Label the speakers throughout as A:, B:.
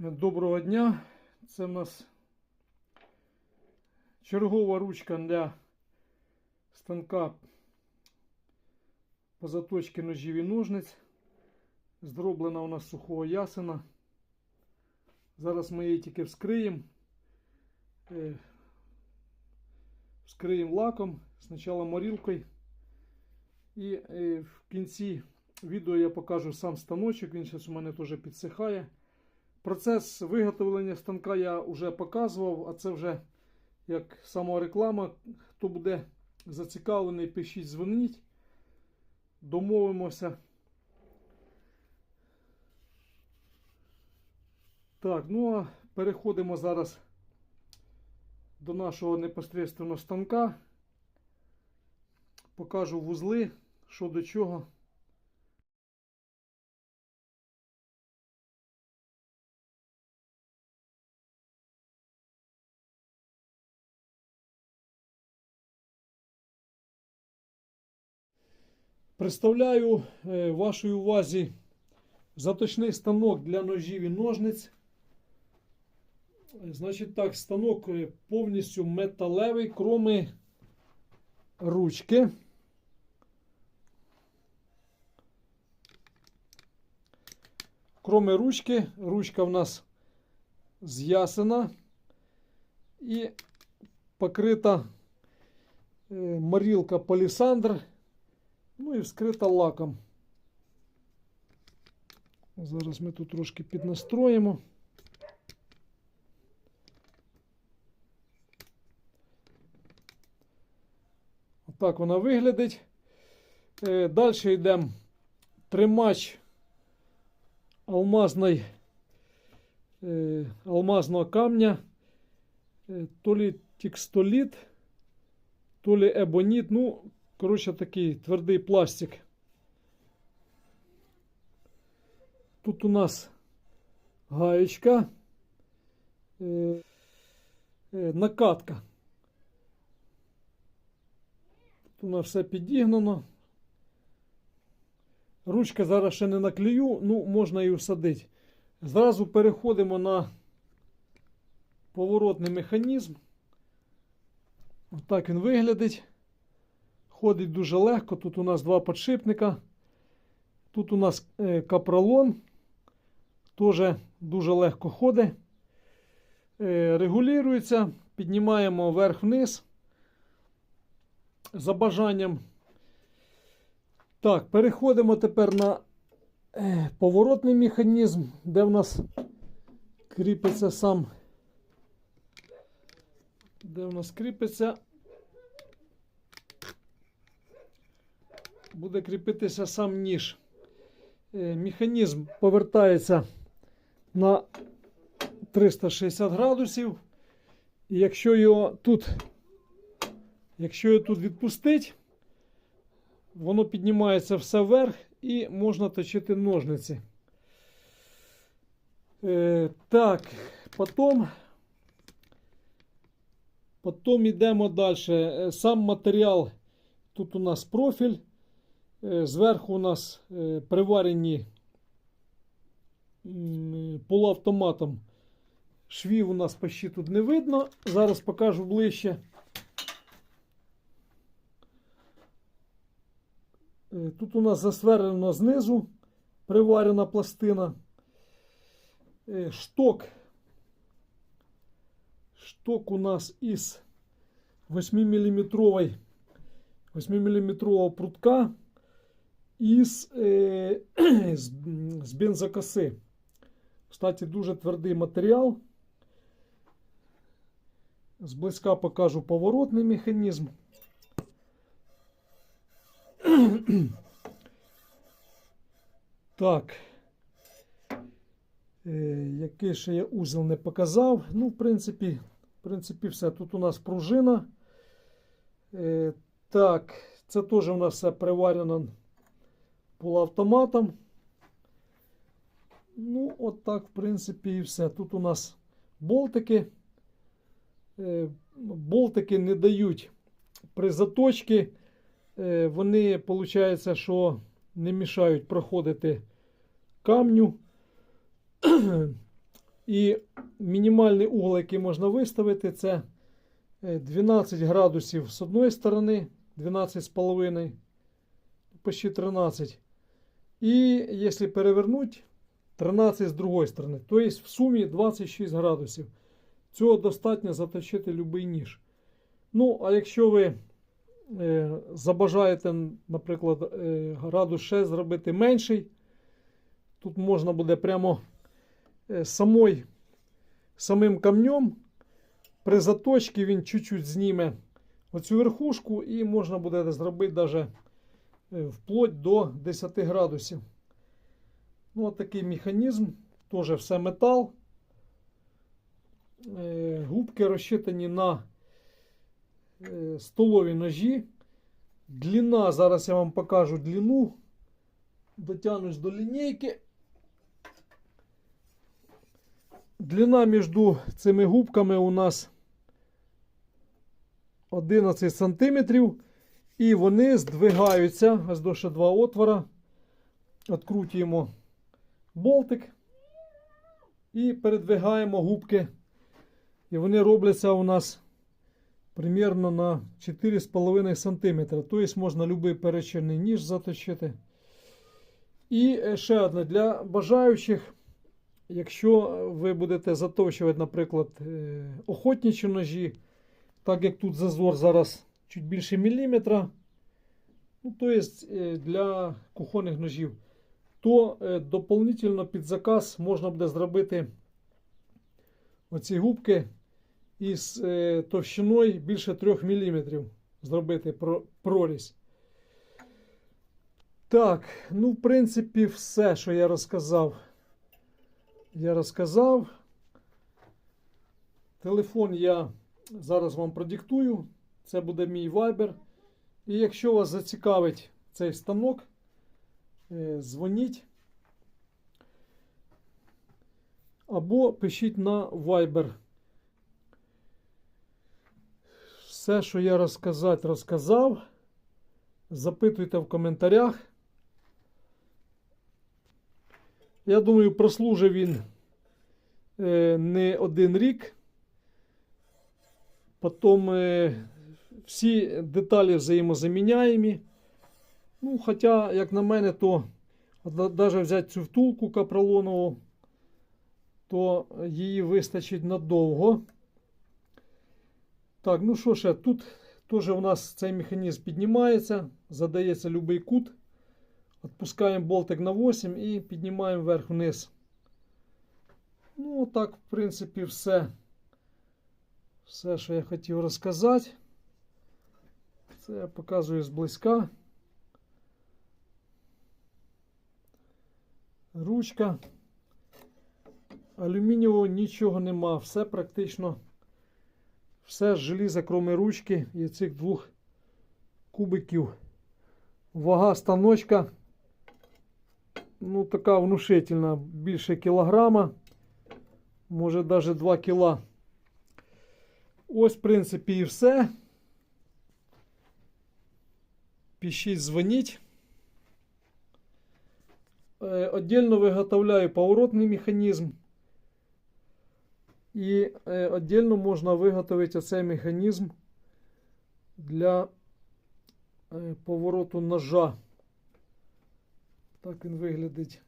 A: Доброго дня. Це в нас чергова ручка для станка по заточці ножів і ножниць. Зроблена у нас сухого ясена. Зараз ми її тільки вскриємо. Е, Вскриємо лаком, спочатку морілкою. І е, в кінці відео я покажу сам станочок. Він зараз у мене теж підсихає. Процес виготовлення станка я вже показував, а це вже як самореклама. Хто буде зацікавлений, пишіть, дзвоніть. Домовимося. Так, ну а переходимо зараз до нашого непосредственно станка. Покажу вузли, що до чого. Представляю е, вашій увазі заточний станок для ножів і ножниць. Значить так, станок е, повністю металевий, кроме ручки. Кроме ручки, ручка в нас з ясена і покрита е, морілка палісандр. Ну і вскрита лаком. Зараз ми тут трошки піднастроїмо. Отак вона виглядить. Е, Далі йдемо тримач алмазний, е, алмазного камня. Е, То лі текстоліт, то лі ебоніт. Ну, Коротше, такий твердий пластик. Тут у нас гаєчка, е, е, накатка. Тут у нас все підігнано. Ручка зараз ще не наклею, ну, можна і всадити. Зразу переходимо на поворотний механізм. Отак він виглядить. Ходить дуже легко. Тут у нас два подшипника. Тут у нас е, капролон. Теж дуже легко ходить. Е, регулюється. Піднімаємо вверх-вниз. За бажанням. Так, переходимо тепер на е, поворотний механізм, де в нас кріпиться сам. Де в нас кріпиться буде кріпитися сам ніж. Е, Механізм повертається на 360 градусів. І якщо його тут, якщо його тут відпустить, воно піднімається все вверх і можна точити ножниці. Е, так, потім, потім йдемо далі. Е, Сам матеріал, тут у нас профіль. Е, Зверху у нас е, приварені полуавтоматом. Швів у нас почти тут не видно. Зараз покажу ближче. Е, Тут у нас засверлено знизу приварена пластина. Е, Шток. Шток у нас із 8-мм 8-мм прутка із е, з, з бензокоси. Кстати, дуже твердий матеріал. Зблизька покажу поворотний механізм. Так. Е, який ще я узел не показав. Ну, в принципі, в принципі, все. Тут у нас пружина. Е, так, це теж у нас все приварено полуавтоматом. Ну, от так, в принципі, і все. Тут у нас болтики. Е, Болтики не дають при заточці. Е, Вони, виходить, що не мішають проходити камню. І мінімальний угол, який можна виставити, це е, 12 градусів з одної сторони, 12,5, почти 13. І якщо перевернути, 13 з другої сторони. Тобто в сумі 26 градусів. Цього достатньо заточити будь-який ніж. Ну, а якщо ви е, забажаєте, наприклад, е, градус ще зробити менший, тут можна буде прямо е, самой, самим камнем при заточці він чуть-чуть зніме оцю верхушку і можна буде зробити е, вплоть до 10 градусів. Ну, от такий механізм, теж все метал. Е, Губки розчитані на е, столові ножі. Длина, зараз я вам покажу длину. Дотягнусь до лінійки. Длина між цими губками у нас 11 сантиметрів. І вони здвигаються. Ось ще два отвора. Открутюємо болтик і передвигаємо губки. І вони робляться у нас примерно на 4,5 см. Тобто можна будь-який перечерний ніж заточити. І ще одне для бажаючих. Якщо ви будете заточувати, наприклад, е, охотничі ножі, так як тут зазор зараз чуть більше міліметра, ну, то є для кухонних ножів, то е, дополнительно під заказ можна буде зробити оці губки із е, товщиною більше 3 мм. Зробити про- прорізь. Так, ну, в принципі, все, що я розказав. Я розказав. Телефон я зараз вам продиктую. Це буде мій Viber. І якщо вас зацікавить цей станок, е, дзвоніть. Або пишіть на Viber. Все, що я розказати, розказав. Запитуйте в коментарях. Я думаю, прослужив він е, не один рік. Потім е, всі деталі взаємозаміняємі. Ну, хоча, як на мене, то навіть взяти цю втулку капролонову, то її вистачить надовго. Так, ну що ще, тут теж у нас цей механізм піднімається, задається будь-який кут. Відпускаємо болтик на 8 і піднімаємо вверх-вниз. Ну, так, в принципі, все. Все, що я хотів розказати. Це я показую зблизька. Ручка. Алюмінієвого нічого нема. Все практично. Все з желіза, крім ручки і цих двох кубиків. Вага станочка. Ну, така внушительна, більше кілограма. Може навіть 2 кіла. Ось, в принципі, і все. Пишіть, дзвоніть. Е, Отдельно виготовляю поворотний механізм. І е, отдельно можна виготовити цей механізм для е, повороту ножа. Так він виглядить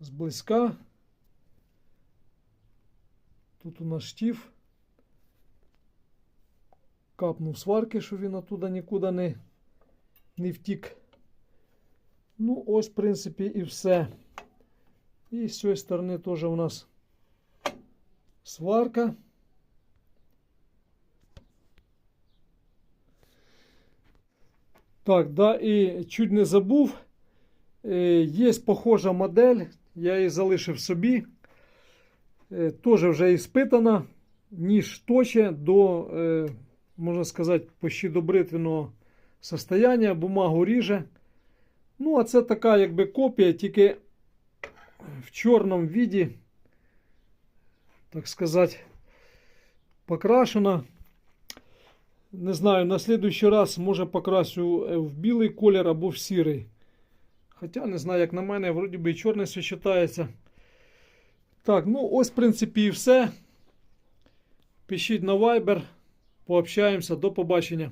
A: зблизька. Тут у нас штіф. Капнув сварки, щоб він оттуда нікуди не, не втік. Ну, ось, в принципі, і все. І з цієї сторони теж у нас сварка. Так, да, і чуть не забув. Е, Є похожа модель, я її залишив собі. Е, Теж вже іспитана. Ніж точе до, е, можна сказати, почти до бритвеного состояння, бумагу ріже. Ну, а це така якби копія, тільки в чорному віді, так сказати, покрашена. Не знаю, на следующий раз може покрасю е, в білий колір або в сірий. Хоча не знаю, як на мене, вроді би і чорний сочетається. Так, ну ось, в принципі, і все. Пишіть на Viber, пообщаємося. До побачення.